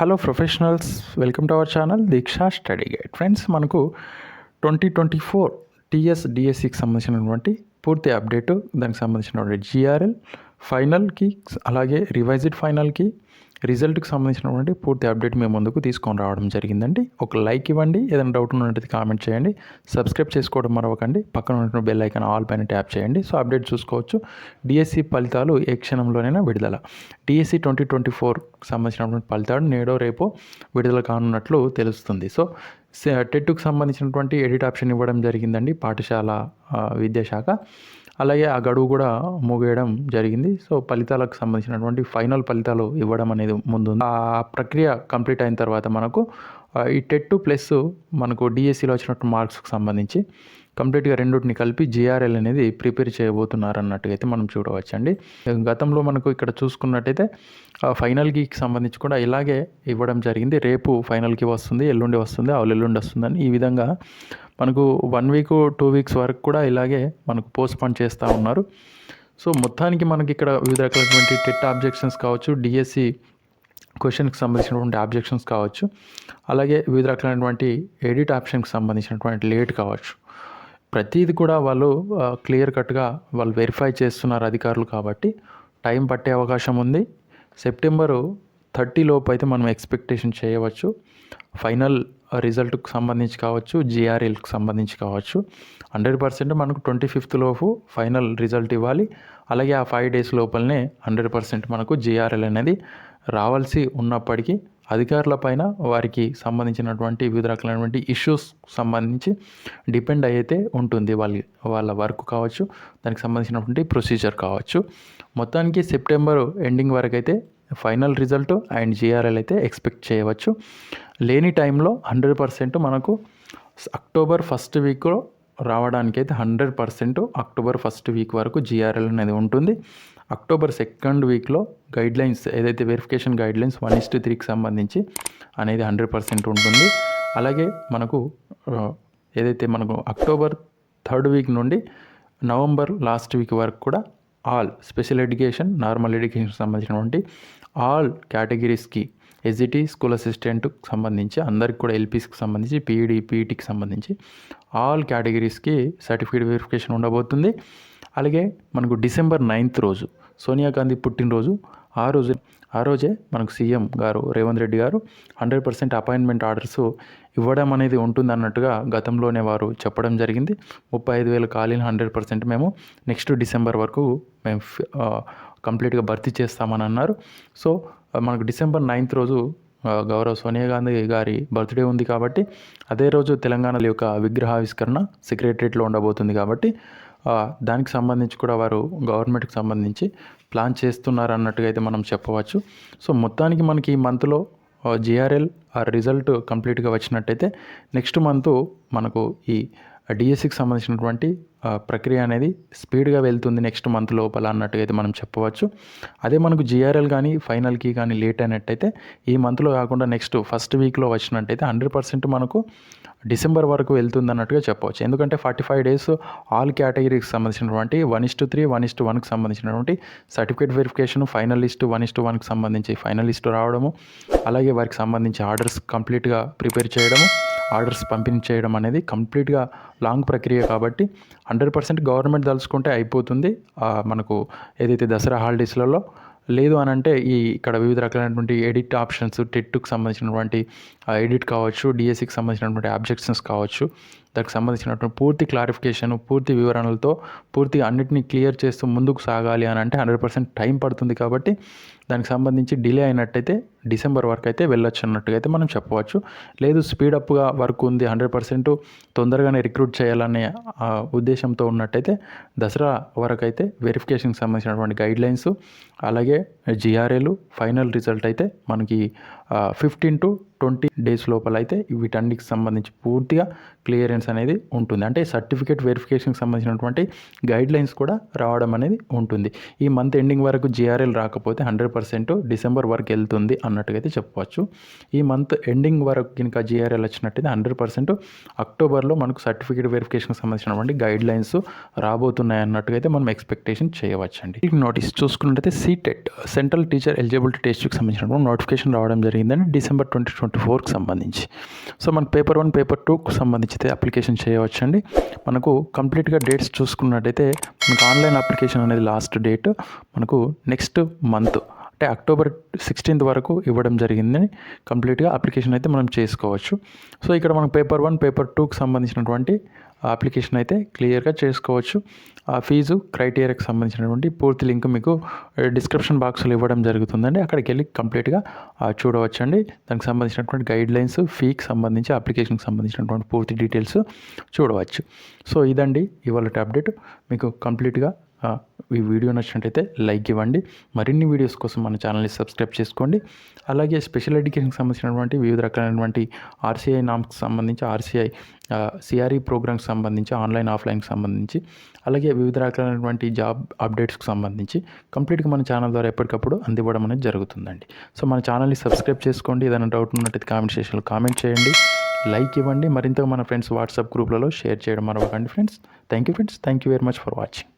Hello professionals welcome to our channel Deeksha study guide. Friends మనకు twenty twenty four TS డిఎస్సికి సంబంధించినటువంటి పూర్తి update దానికి సంబంధించినటువంటి జిఆర్ఎల్ ఫైనల్కి అలాగే రివైజ్డ్ ఫైనల్కి రిజల్ట్కి సంబంధించినటువంటి పూర్తి అప్డేట్ మేము ముందుకు తీసుకొని రావడం జరిగిందండి. ఒక లైక్ ఇవ్వండి ఏదైనా డౌట్ ఉన్నట్టు కామెంట్ చేయండి. సబ్స్క్రైబ్ చేసుకోవడం మరొకండి పక్కన ఉన్న బెల్ ఐకాన్ ఆల్ పైన ట్యాప్ చేయండి. సో అప్డేట్ చూసుకోవచ్చు. డిఎస్సి ఫలితాలు ఏ క్షణంలోనైనా విడుదల. డిఎస్సి ట్వంటీ ట్వంటీ ఫోర్కి సంబంధించినటువంటి ఫలితాలు నేడో రేపో విడుదల కానున్నట్లు తెలుస్తుంది. సో టెట్కు సంబంధించినటువంటి ఎడిట్ ఆప్షన్ ఇవ్వడం జరిగిందండి. పాఠశాల విద్యాశాఖ. అలాగే ఆ గడువు కూడా ముగియడం జరిగింది. సో ఫలితాలకు సంబంధించినటువంటి ఫైనల్ ఫలితాలు ఇవ్వడం అనేది ముందు ఉంది. ఆ ప్రక్రియ కంప్లీట్ అయిన తర్వాత మనకు ఈ టెట్ ప్లస్ మనకు డిఎస్సిలో వచ్చినట్టు మార్క్స్కి సంబంధించి కంప్లీట్గా రెండింటిని కలిపి జిఆర్ఎల్ అనేది ప్రిపేర్ చేయబోతున్నారు అన్నట్టుగా అయితే మనం చూడవచ్చండి. గతంలో మనకు ఇక్కడ చూసుకున్నట్టయితే ఫైనల్ ఫైనల్కి సంబంధించి కూడా ఇలాగే ఇవ్వడం జరిగింది. రేపు ఫైనల్కి వస్తుంది ఎల్లుండి వస్తుంది ఆవులు ఎల్లుండి వస్తుందని ఈ విధంగా మనకు వన్ వీక్ టూ వీక్స్ వరకు కూడా ఇలాగే మనకు పోస్ట్ పోన్ చేస్తూ ఉన్నారు. సో మొత్తానికి మనకి ఇక్కడ వివిధ రకాలైనటువంటి టెట్ ఆబ్జెక్షన్స్ కావచ్చు డిఎస్సి క్వశ్చన్కి సంబంధించినటువంటి ఆబ్జెక్షన్స్ కావచ్చు అలాగే వివిధ రకాలైనటువంటి ఎడిట్ ఆప్షన్కి సంబంధించినటువంటి లేట్ కావచ్చు. ప్రతిది కూడా వాళ్ళు క్లియర్ కట్గా వాళ్ళు వెరిఫై చేస్తున్నారు అధికారులు కాబట్టి టైం పట్టే అవకాశం ఉంది. సెప్టెంబరు థర్టీ లోపు అయితే మనం ఎక్స్పెక్టేషన్ చేయవచ్చు. ఫైనల్ రిజల్ట్కు సంబంధించి కావచ్చు జిఆర్ఎల్కి సంబంధించి కావచ్చు హండ్రెడ్ పర్సెంట్ మనకు ట్వంటీ ఫిఫ్త్ లోపు ఫైనల్ రిజల్ట్ ఇవ్వాలి. అలాగే ఆ ఫైవ్ డేస్ లోపలనే హండ్రెడ్ పర్సెంట్ మనకు జిఆర్ఎల్ అనేది రావాల్సి ఉన్నప్పటికీ అధికారుల పైన వారికి సంబంధించినటువంటి వివిధ రకాలైనటువంటి ఇష్యూస్ సంబంధించి డిపెండ్ అయితే ఉంటుంది వాళ్ళ వాళ్ళ వర్క్ కావచ్చు దానికి సంబంధించినటువంటి ప్రొసీజర్ కావచ్చు. మొత్తానికి సెప్టెంబర్ ఎండింగ్ వరకు అయితే ఫైనల్ రిజల్ట్ అండ్ జిఆర్ఎల్ అయితే ఎక్స్పెక్ట్ చేయవచ్చు. లేని టైంలో హండ్రెడ్ పర్సెంట్ మనకు అక్టోబర్ ఫస్ట్ వీక్లో రావడానికి అయితే hundred percent October first week వరకు జిఆర్ఎల్ అనేది ఉంటుంది. అక్టోబర్ సెకండ్ వీక్లో గైడ్లైన్స్ ఏదైతే verification guidelines one is to త్రీకి సంబంధించి అనేది హండ్రెడ్ పర్సెంట్ ఉంటుంది. అలాగే మనకు ఏదైతే మనకు అక్టోబర్ థర్డ్ వీక్ నుండి నవంబర్ లాస్ట్ వీక్ వరకు కూడా all special education normal education సంబంధించినటువంటి ఆల్ కేటగిరీస్కి ఎస్జిటి స్కూల్ అసిస్టెంట్కి సంబంధించి అందరికి కూడా ఎల్పీస్కి సంబంధించి పీఈడి పీఈటీకి సంబంధించి ఆల్ కేటగిరీస్కి సర్టిఫికేట్ వెరిఫికేషన్ ఉండబోతుంది. అలాగే మనకు డిసెంబర్ నైన్త్ రోజు సోనియా గాంధీ పుట్టినరోజు ఆ రోజు ఆ రోజే మనకు సీఎం గారు రేవంత్ రెడ్డి గారు హండ్రెడ్ పర్సెంట్ అపాయింట్మెంట్ ఆర్డర్స్ ఇవ్వడం అనేది ఉంటుంది అన్నట్టుగా గతంలోనే వారు చెప్పడం జరిగింది. ముప్పై ఐదు వేల ఖాళీలు హండ్రెడ్ పర్సెంట్ మేము నెక్స్ట్ డిసెంబర్ వరకు మేము కంప్లీట్గా భర్తీ చేస్తామని అన్నారు. సో మనకు డిసెంబర్ నైన్త్ రోజు గౌరవ సోనియా గాంధీ గారి బర్త్డే ఉంది కాబట్టి అదే రోజు తెలంగాణలో యొక్క విగ్రహావిష్కరణ సెక్రటరేట్లో ఉండబోతుంది కాబట్టి దానికి సంబంధించి కూడా వారు గవర్నమెంట్కి సంబంధించి ప్లాన్ చేస్తున్నారు అన్నట్టుగా అయితే మనం చెప్పవచ్చు. సో మొత్తానికి మనకి ఈ మంత్లో జిఆర్ఎల్ ఆ రిజల్ట్ కంప్లీట్గా వచ్చినట్టయితే నెక్స్ట్ మంత్ మనకు ఈ డిఎస్సికి సంబంధించినటువంటి ప్రక్రియ అనేది స్పీడ్గా వెళ్తుంది నెక్స్ట్ మంత్ లోపల అన్నట్టుగా అయితే మనం చెప్పవచ్చు. అదే మనకు జిఆర్ఎల్ కానీ ఫైనల్కి కానీ లేట్ అయినట్టయితే ఈ మంత్లో కాకుండా నెక్స్ట్ ఫస్ట్ వీక్లో వచ్చినట్టయితే హండ్రెడ్ పర్సెంట్ మనకు డిసెంబర్ వరకు వెళ్తుంది అన్నట్టుగా చెప్పవచ్చు. ఎందుకంటే ఫార్టీ ఫైవ్ డేస్ ఆల్ కేటగిరీకి సంబంధించినటువంటి one is to three one is to వన్కి సంబంధించినటువంటి certificate verification final one is to వన్కి సంబంధించి ఫైనల్ రావడము అలాగే వారికి సంబంధించి ఆర్డర్స్ కంప్లీట్గా ప్రిపేర్ చేయడము ఆర్డర్స్ పంపిణీ చేయడం అనేది కంప్లీట్గా లాంగ్ ప్రక్రియ కాబట్టి హండ్రెడ్ పర్సెంట్ గవర్నమెంట్ తలుచుకుంటే అయిపోతుంది. మనకు ఏదైతే దసరా హాలిడేస్లలో లేదు అని అంటే ఈ ఇక్కడ వివిధ రకాలైనటువంటి ఎడిట్ ఆప్షన్స్ టెట్టుకు సంబంధించినటువంటి ఎడిట్ కావచ్చు డిఎస్సికి సంబంధించినటువంటి ఆబ్జెక్షన్స్ కావచ్చు. దానికి సంబంధించినటువంటి పూర్తి క్లారిఫికేషన్ పూర్తి వివరణలతో పూర్తిగా అన్నిటినీ క్లియర్ చేస్తూ ముందుకు సాగాలి అని అంటే హండ్రెడ్ పర్సెంట్ టైం పడుతుంది కాబట్టి దానికి సంబంధించి డిలే అయినట్టయితే డిసెంబర్ వరకు అయితే వెళ్ళొచ్చు అన్నట్టుగా అయితే మనం చెప్పవచ్చు. లేదు స్పీడప్గా వర్క్ ఉంది హండ్రెడ్ పర్సెంట్ తొందరగానే రిక్రూట్ చేయాలనే ఆ, ఉద్దేశంతో ఉన్నట్టయితే దసరా వరకు అయితే వెరిఫికేషన్కి సంబంధించినటువంటి గైడ్లైన్స్ అలాగే జిఆర్ఏలు ఫైనల్ రిజల్ట్ అయితే మనకి ఫిఫ్టీన్ టు ట్వంటీ డేస్ లోపల అయితే వీటన్నిటికి సంబంధించి పూర్తిగా క్లియరెన్స్ అనేది ఉంటుంది. అంటే సర్టిఫికేట్ వెరిఫికేషన్కి సంబంధించినటువంటి గైడ్ లైన్స్ కూడా రావడం అనేది ఉంటుంది. ఈ మంత్ ఎండింగ్ వరకు జిఆర్ఎల్ రాకపోతే హండ్రెడ్ పర్సెంట్ డిసెంబర్ వరకు వెళ్తుంది అన్నట్టుగా అయితే చెప్పవచ్చు. ఈ మంత్ ఎండింగ్ వరకు కనుక జిఆర్ఎల్ వచ్చినట్టయితే హండ్రెడ్ పర్సెంట్ అక్టోబర్లో మనకు సర్టిఫికేట్ వెరిఫికేషన్కి సంబంధించినటువంటి గైడ్ లైన్స్ రాబోతున్నాయి అన్నట్టుగా అయితే మనం ఎక్స్పెక్టేషన్ చేయవచ్చండి. నోటీస్ చూసుకున్నట్టయితే సీటెట్ సెంట్రల్ టీచర్ ఎలిజిబిలిటీ టెస్ట్కి సంబంధించినటువంటి నోటిఫికేషన్ రావడం జరిగింది. జరిగిందని డిసెంబర్ ట్వంటీ ట్వంటీ ఫోర్కి సంబంధించి. సో మన పేపర్ వన్ పేపర్ టూకు సంబంధించి అప్లికేషన్ చేయవచ్చండి. మనకు కంప్లీట్గా డేట్స్ చూసుకున్నట్టయితే మనకు ఆన్లైన్ అప్లికేషన్ అనేది లాస్ట్ డేట్. మనకు నెక్స్ట్ మంత్ అంటే అక్టోబర్ సిక్స్టీన్త్ వరకు ఇవ్వడం జరిగిందని కంప్లీట్గా అప్లికేషన్ అయితే మనం చేసుకోవచ్చు. సో ఇక్కడ మనం పేపర్ వన్ పేపర్ టూకి సంబంధించినటువంటి అప్లికేషన్ అయితే క్లియర్గా చేసుకోవచ్చు. ఆ ఫీజు క్రైటీరియాకి సంబంధించినటువంటి పూర్తి లింక్ మీకు డిస్క్రిప్షన్ బాక్స్లో ఇవ్వడం జరుగుతుందండి. అక్కడికి వెళ్ళి కంప్లీట్గా చూడవచ్చండి. దానికి సంబంధించినటువంటి గైడ్ లైన్స్ ఫీకి సంబంధించి అప్లికేషన్కి సంబంధించినటువంటి పూర్తి డీటెయిల్స్ చూడవచ్చు. సో ఇదండి ఇవాళ అప్డేట్ మీకు కంప్లీట్గా ఈ వీడియో నచ్చినట్టయితే లైక్ ఇవ్వండి. మరిన్ని వీడియోస్ కోసం మన ఛానల్ని సబ్స్క్రైబ్ చేసుకోండి. అలాగే స్పెషల్ ఎడ్యుకేషన్కి సంబంధించినటువంటి వివిధ రకాలైనటువంటి ఆర్సీఐ నామ్స్కి సంబంధించి ఆర్సీఐ సిఆర్ఈ ప్రోగ్రామ్కి సంబంధించి ఆన్లైన్ ఆఫ్లైన్కి సంబంధించి అలాగే వివిధ రకాలైనటువంటి జాబ్ అప్డేట్స్కి సంబంధించి కంప్లీట్గా మన ఛానల్ ద్వారా ఎప్పటికప్పుడు అందివ్వడం అనేది జరుగుతుందండి. సో మన ఛానల్ని సబ్స్క్రైబ్ చేసుకోండి. ఏదైనా డౌట్ ఉన్నట్టయితే కామెంట్ సెషన్లో కామెంట్ చేయండి. లైక్ ఇవ్వండి. మరింత మన ఫ్రెండ్స్ వాట్సాప్ గ్రూప్లలో షేర్ చేయడం మరొకండి friends. Thank you friends. Thank you very much for watching.